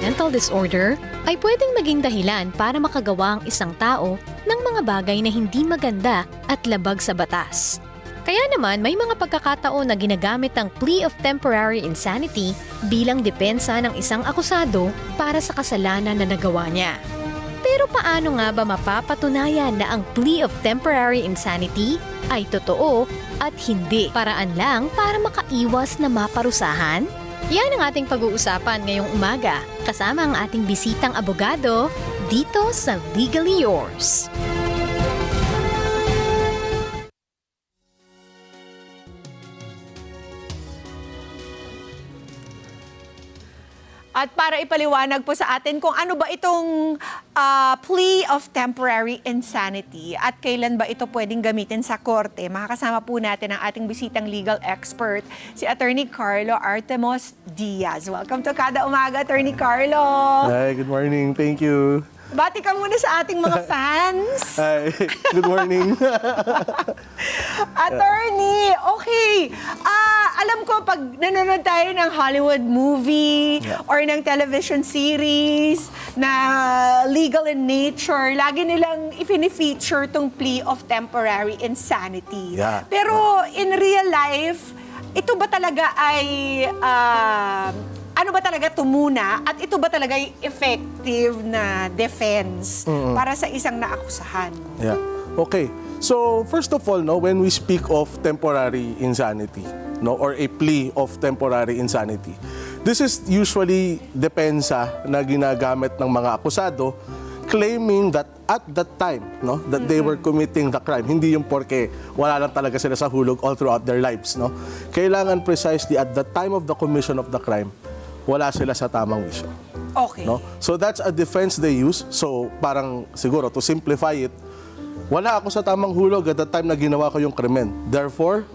mental disorder ay pwedeng maging dahilan para makagawa ang isang tao ng mga bagay na hindi maganda at labag sa batas. Kaya naman may mga pagkakataon na ginagamit ang plea of temporary insanity bilang depensa ng isang akusado para sa kasalanan na nagawa niya. Pero paano nga ba mapapatunayan na ang plea of temporary insanity ay totoo at hindi paraan lang para makaiwas na maparusahan? Yan ang ating pag-uusapan ngayong umaga kasama ang ating bisitang abogado dito sa Legally Yours. At para ipaliwanag po sa atin kung ano ba itong ah, plea of temporary insanity at kailan ba ito pwedeng gamitin sa korte, makakasama po natin ang ating bisitang legal expert, si Attorney Carlo Artemos Diaz. Welcome to Kada Umaga, Attorney Carlo. Hi, good morning. Thank you. Bati ka muna sa ating mga fans. Hi, good morning. Attorney, okay. Ah, alam ko pag nanonood tayo ng Hollywood movie Yeah. or ng television series na legal in nature, lagi nilang ifini-feature tong plea of temporary insanity. Yeah. Pero in real life, ito ba talaga ay ah, ano ba talaga tumuna at ito ba talaga ay effective na defense para sa isang naakusahan? yeah. Okay. So, first of all, no, when we speak of temporary insanity, no, or a plea of temporary insanity, this is usually depensa na ginagamit ng mga akusado claiming that at that time, no, that they were committing the crime. Hindi yung porke wala lang talaga sila sa hulog all throughout their lives, no. Kailangan precisely at the time of the commission of the crime, wala sila sa tamang wisyo. Okay. No? So that's a defense they use. So parang siguro to simplify it, wala ako sa tamang hulog at the time na ginawa ko yung krimen. Therefore,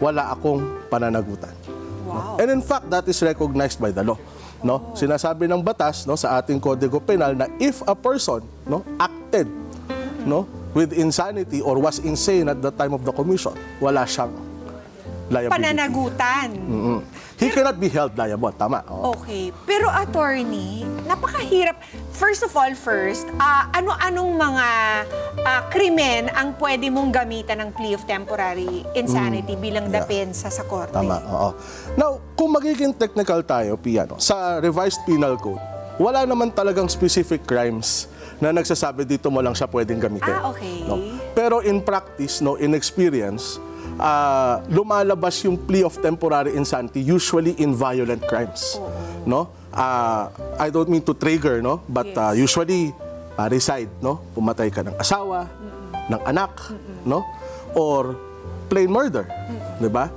wala akong pananagutan. Wow. And in fact, that is recognized by the law. No? Sinasabi ng batas no sa ating Kodigo Penal na if a person no acted no with insanity or was insane at the time of the commission, wala siyang liability. Pananagutan. Mm. He cannot be held liable. Tama. Oo. Okay. Pero attorney, napakahirap. First of all, first, ah, ano-anong mga ah, krimen ang pwede mong gamitan ng plea of temporary insanity bilang Mm. Yeah. depensa sa korte? Tama, oo. Now, kung magiging technical tayo, Piano, sa revised penal code, wala naman talagang specific crimes na nagsasabi dito mo lang siya pwedeng gamitin. Ah, okay. No? Pero in practice, no, in experience, ah, lumalabas yung plea of temporary insanity usually in violent crimes. No? Ah, I don't mean to trigger, no? But ah, Yes. usually parricide, no? Pumatay ka ng asawa, ng anak, no? Or plain murder, 'di ba?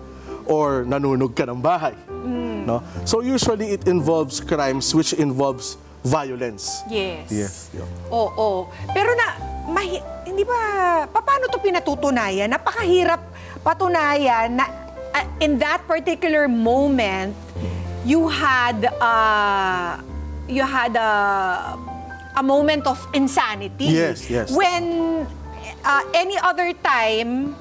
Or nanunog ka ng bahay, Mm. no? So usually it involves crimes which involves violence. Yes. Yes. yun. Oo. Pero na, mahi- hindi ba, paano to pinatutunayan? Napakahirap patunayan na ah, in that particular moment, you had, uh, you had a, a moment of insanity. Yes, yes. When uh, any other time,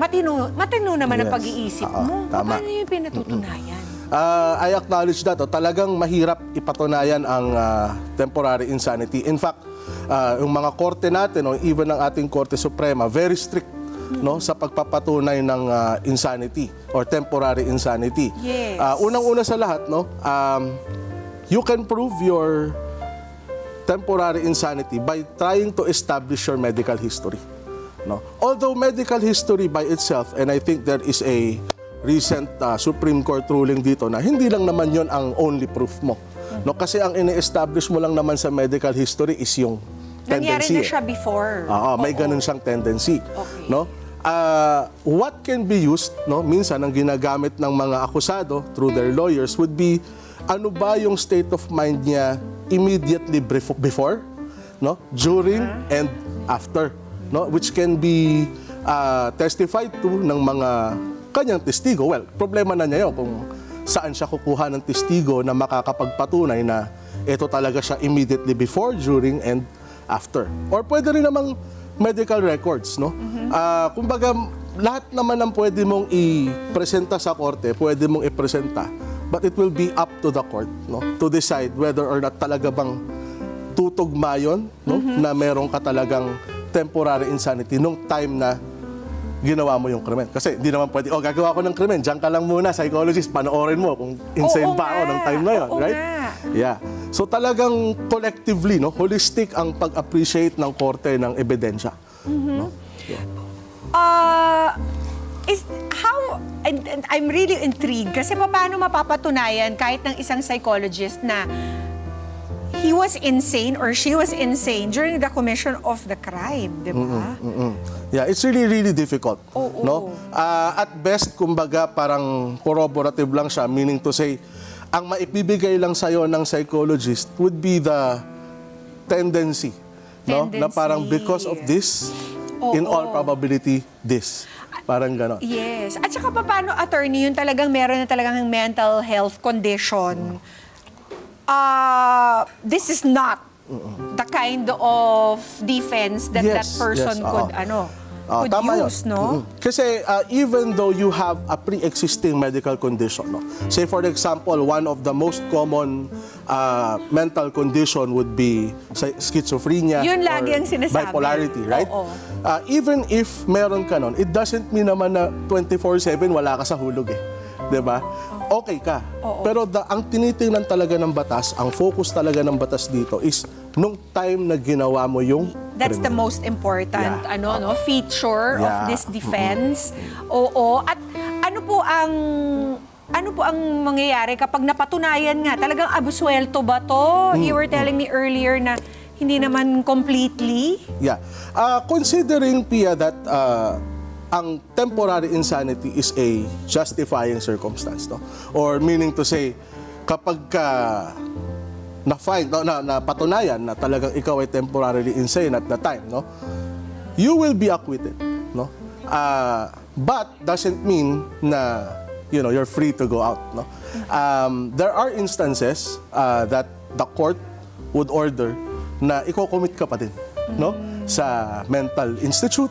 matino, matino naman ang Yes. pag-iisip Oo, mo. tama. Paano yung pinatutunayan? Uh, I acknowledge that. Oh, talagang mahirap ipatunayan ang ah, temporary insanity. In fact, ah, yung mga korte natin, oh, even ang ating Korte Suprema, very strict no sa pagpapatunay ng ah, insanity or temporary insanity. Yes. Ah, unang-una sa lahat, no, um, you can prove your temporary insanity by trying to establish your medical history. No? Although medical history by itself, and I think there is a recent uh, Supreme Court ruling dito na hindi lang naman yon ang only proof mo. No? Kasi ang ini-establish mo lang naman sa medical history is yung Nangyari tendency. na eh. siya before. Oo, may Oo. ganun siyang tendency. Okay. No? Ah, what can be used, no? Minsan ang ginagamit ng mga akusado through their lawyers would be ano ba yung state of mind niya immediately before, no? During and after, no? Which can be ah, testified to ng mga kanyang testigo. Well, problema na niya yun kung saan siya kukuha ng testigo na makakapagpatunay na ito talaga siya immediately before, during, and after. Or pwede rin namang medical records, no? Ah, kumbaga, lahat naman ng pwede mong i-presenta sa korte, pwede mong i-presenta. But it will be up to the court no? To decide whether or not talaga bang tutugma yun, no? Na meron ka talagang temporary insanity nung time na ginawa mo yung krimen. Kasi di naman pwede, oh, gagawa ko ng krimen, diyan ka lang muna, psychologist, panoorin mo kung insane Oo pa ako nga, ng time na yun, oo right? nga. Yeah. So talagang collectively, no, holistic ang pag-appreciate ng korte ng ebidensya. Uh, is how and, and I'm really intrigued kasi paano mapapatunayan kahit ng isang psychologist na he was insane or she was insane during the commission of the crime, di ba? Mm-mm. Yeah, it's really really difficult, Oo. no? Ah, at best kumbaga parang corroborative lang siya, meaning to say ang maipibigay lang sa ng psychologist would be the tendency, no? Na parang because of this, in all probability this. Parang ganon. Yes. At saka pa, paano attorney yung talagang meron na talagang mental health condition? Uh, this is not the kind of defense that that Yes, person yes, could oo. ano Ah, could tama yun. use, no? Mm-mm. Kasi uh, even though you have a pre-existing medical condition, no? say for example, one of the most common uh, mental condition would be schi- schizophrenia Yun or lagi ang sinasabi. bipolarity, right? Oo. Uh, even if meron ka nun, it doesn't mean naman na 24-7 wala ka sa hulog eh. 'Di ba? Okay ka. Oo. Pero the, ang tinitingnan talaga ng batas, ang focus talaga ng batas dito is nung time na ginawa mo yung That's the most important Yeah. ano no feature of Yeah. this defense. Oo. At ano po ang ano po ang mangyayari kapag napatunayan nga talagang absuelto ba to? You were telling me earlier na hindi naman completely. Yeah. Uh, considering, Pia, that uh, ang temporary insanity is a justifying circumstance, no? Or meaning to say, kapag ka na-find, no, na, na patunayan na talagang ikaw ay temporarily insane at the time, no? You will be acquitted, no? Uh, but doesn't mean na you know you're free to go out, no? Um, there are instances uh, that the court would order na iko-commit ka pa din, no? Sa mental institute,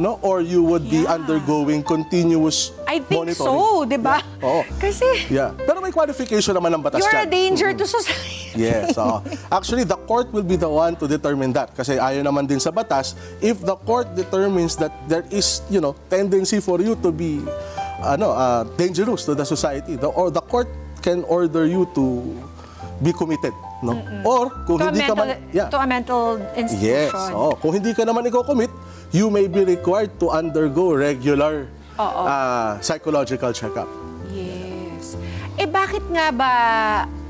no? Or you would be Yeah. undergoing continuous I think monitoring. so, 'di ba? Yeah. Oo. Kasi Yeah. Pero may qualification naman ng batas you're a dyan. danger to society. Yes. oo. Actually, the court will be the one to determine that. Kasi ayon naman din sa batas, if the court determines that there is, you know, tendency for you to be ano, uh, dangerous to the society, the, or the court can order you to be committed, no? Or kung to, a hindi ka mental, man yeah. to a mental Yes. institution. Oh, kung hindi ka naman i-commit, you may be required to undergo regular Oo. uh, psychological checkup. Yes. Eh bakit nga ba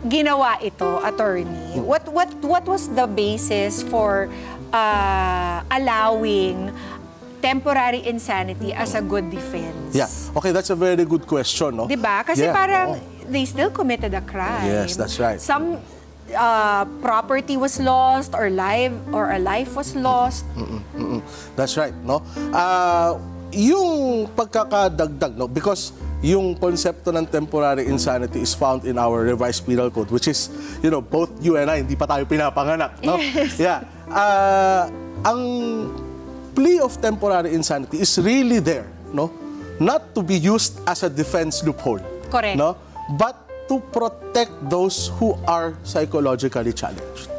ginawa ito, attorney? What what what was the basis for uh, allowing temporary insanity as a good defense? Yeah. Okay, that's a very good question, no? 'Di ba? Kasi Yeah, parang oo. they still committed a crime. Yes, that's right. Some uh, property was lost or life or a life was lost. Mm-mm. That's right, no? Ah, yung pagkakadagdag, no? Because yung konsepto ng temporary insanity is found in our revised penal code, which is, you know, both you and I, hindi pa tayo pinapanganak, no? Yes. Yeah. Ah, ang plea of temporary insanity is really there, no? Not to be used as a defense loophole. Correct. No? But to protect those who are psychologically challenged.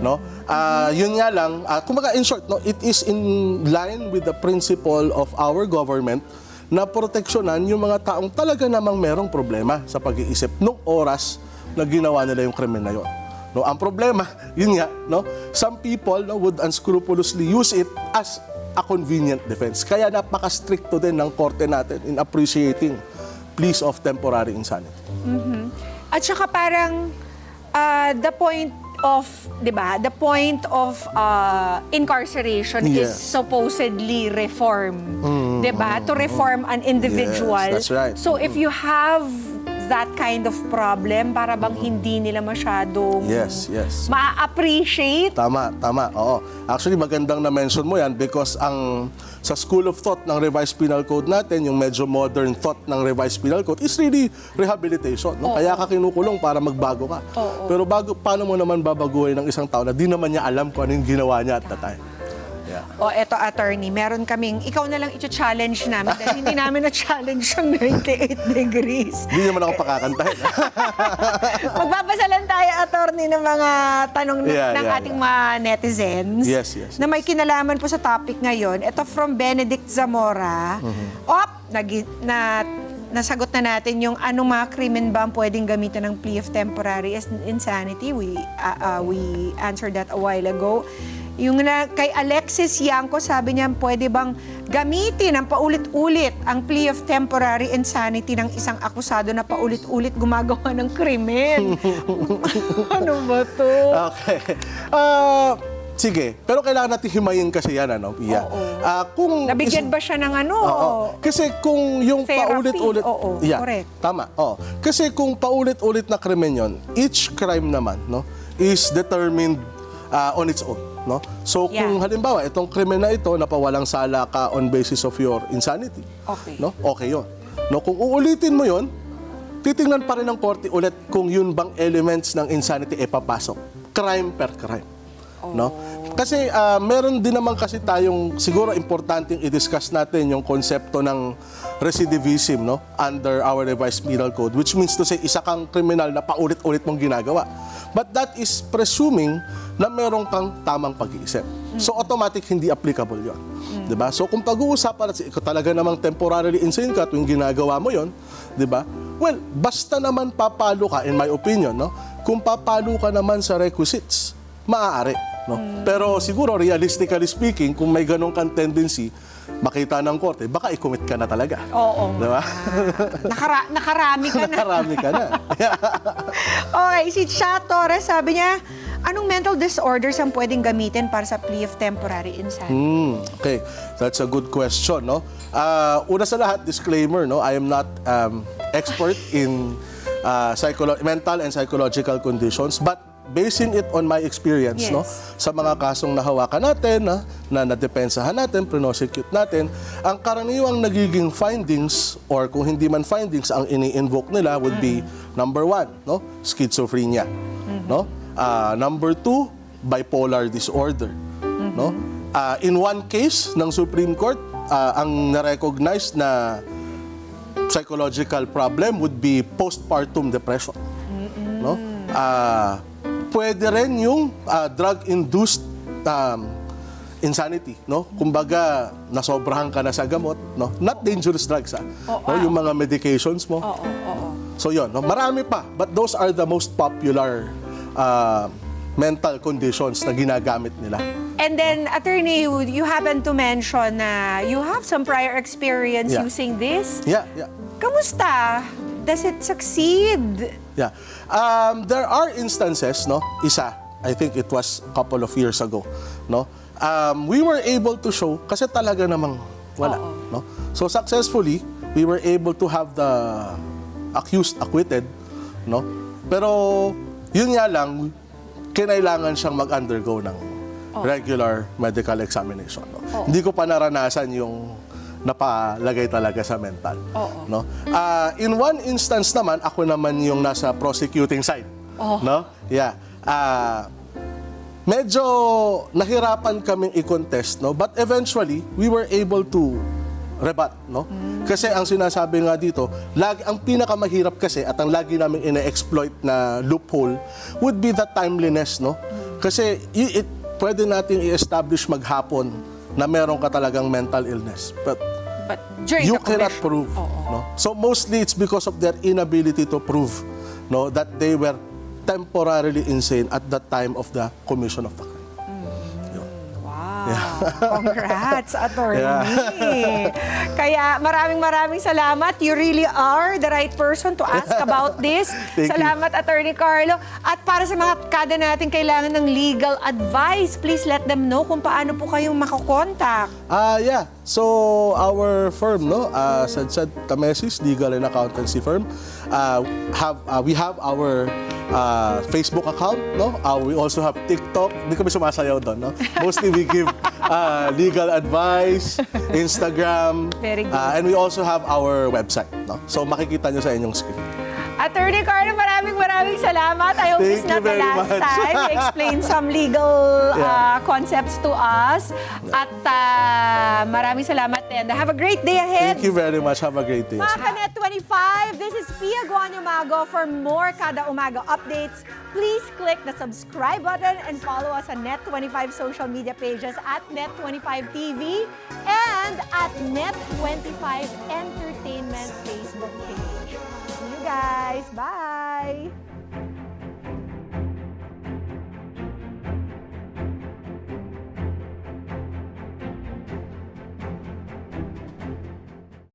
No? Ah, yun nga lang, ah, kumbaga in short, no, it is in line with the principle of our government na proteksyonan yung mga taong talaga namang merong problema sa pag-iisip nung oras na ginawa nila yung krimen na yun. No, ang problema, yun nga, no, some people no, would unscrupulously use it as a convenient defense. Kaya napaka-stricto din ng korte natin in appreciating pleas of temporary insanity. At saka parang uh, the point of, 'di ba? The point of uh, incarceration is Yeah. supposedly reform, 'di ba? To reform an individual. Yes, that's right. So if you have that kind of problem, para bang hindi nila masyadong Yes, yes. ma-appreciate Tama, tama. Oo. Actually, magandang na-mention mo yan because ang sa school of thought ng revised penal code natin, yung medyo modern thought ng revised penal code is really rehabilitation. No? Kaya ka kinukulong para magbago ka. Oo. Pero bago, paano mo naman babaguhin ng isang tao na di naman niya alam kung ano yung ginawa niya at the time? Yeah. O eto attorney, meron kaming, ikaw na lang ito-challenge namin dahil hindi namin na-challenge yung 98 degrees. Hindi naman ako pakakantahin. Magbabasa lang tayo, attorney, ng mga tanong ng- Yeah, ng yeah, ating yeah. mga netizens. Yes, yes, Na may kinalaman po sa topic ngayon. Ito from Benedict Zamora. Mm-hmm. Op! Nagi, na, nasagot na natin yung anong mga krimen ba ang pwedeng gamitan ng plea of temporary as- insanity. We, uh, uh, we answered that a while ago. Yung na, kay Alexis Yanko, sabi niya, pwede bang gamitin ang paulit-ulit ang plea of temporary insanity ng isang akusado na paulit-ulit gumagawa ng krimen? ano ba to? Okay. Ah, sige. Pero kailangan natin himayin kasi yan, ano, Pia? Oo. Ah, kung Nabigyan ba siya ng ano? Oo. Kasi kung yung paulit-ulit... Oo, Yeah, correct. Tama. Oo. Kasi kung paulit-ulit na krimen yon, each crime naman no, is determined ah, on its own. No? So Yeah. kung halimbawa, itong krimen na ito, napawalang sala ka on basis of your insanity. Okay. No? Okay yon. No? Kung uulitin mo yon, titingnan pa rin ng korte ulit kung yun bang elements ng insanity e papasok. Crime per crime. No? Kasi ah, meron din naman kasi tayong siguro importanteng i-discuss natin yung konsepto ng recidivism no under our revised penal code which means to say isa kang kriminal na paulit-ulit mong ginagawa. But that is presuming na meron kang tamang pag-iisip. So automatic hindi applicable 'yon. 'Di ba? So kung pag-uusapan natin ikaw talaga namang temporarily insane ka tuwing ginagawa mo 'yon, 'di ba? Well, basta naman papalo ka in my opinion, no? Kung papalo ka naman sa requisites, maaari, no? Pero siguro realistically speaking, kung may ganong kang tendency, makita ng korte, baka i-commit ka na talaga. Oo. Di ba? Nakara- nakarami ka na. Nakarami ka na. Okay, si Cha Torres, sabi niya, anong mental disorders ang pwedeng gamitin para sa plea of temporary insanity? Hmm, okay, that's a good question, no? Ah, una sa lahat, disclaimer, no? I am not um, expert in uh, psycholo- mental and psychological conditions, but basing it on my experience, no? Yes. Sa mga kasong nahawakan natin, na, na nadepensahan natin, prosecute natin, ang karaniwang nagiging findings, or kung hindi man findings, ang ini-invoke nila would be, number one, no? Schizophrenia, no? Ah, number two, bipolar disorder, no? Ah, in one case ng Supreme Court, ah, ang na-recognize na psychological problem would be postpartum depression. No? Ah, pwede rin yung ah, drug-induced um, insanity, no? Kumbaga, nasobrahan ka na sa gamot, no? Not dangerous drugs, ah. no? Yung mga medications mo. Oo, oo. So yun, no? marami pa. But those are the most popular ah, mental conditions na ginagamit nila. And then, attorney, you, you happen to mention na you have some prior experience Yeah. using this. Yeah, yeah. Kamusta? Does it succeed? Yeah. Um, there are instances, no? Isa, I think it was a couple of years ago, no? Um, we were able to show, kasi talaga namang wala, no? So successfully, we were able to have the accused acquitted, no? Pero yun nga lang, kinailangan siyang mag-undergo ng regular medical examination. No? Hindi ko pa naranasan yung napalagay talaga sa mental. No? Ah, in one instance naman, ako naman yung nasa prosecuting side. No? Yeah. Ah, medyo nahirapan kaming i-contest, no? But eventually, we were able to rebut, no? Kasi ang sinasabi nga dito, lag, ang pinakamahirap kasi at ang lagi namin ina-exploit na loophole would be the timeliness, no? Kasi y- it, pwede nating i-establish maghapon na meron ka talagang mental illness. But But during you the cannot prove. Oo. No? So mostly it's because of their inability to prove no, that they were temporarily insane at the time of the commission of the. Congrats, attorney. Yeah. Kaya maraming maraming salamat. You really are the right person to ask about this. Thank you. salamat, attorney Carlo. At para sa mga kada natin kailangan ng legal advice, please let them know kung paano po kayong makokontak. Ah, yeah. So our firm, no, uh, Sadsad Tamesis Legal and Accountancy Firm, uh, have uh, we have our uh, Facebook account, no? Uh, we also have TikTok. Hindi kami sumasayaw doon, no? Mostly we give uh, legal advice, Instagram, Very good. uh, and we also have our website, no? So makikita nyo sa inyong screen. Attorney Carlo, maraming maraming salamat. I hope Thank it's not the last much. time. You explain some legal uh, Yeah. concepts to us. At uh, maraming salamat and have a great day ahead. Thank you very much. Have a great day. Mga Kanet 25, this is Pia Guanyamago. For more Kada Umaga updates, please click the subscribe button and follow us on Net25 social media pages at Net25 TV and at Net25 Entertainment Facebook page. guys. Bye!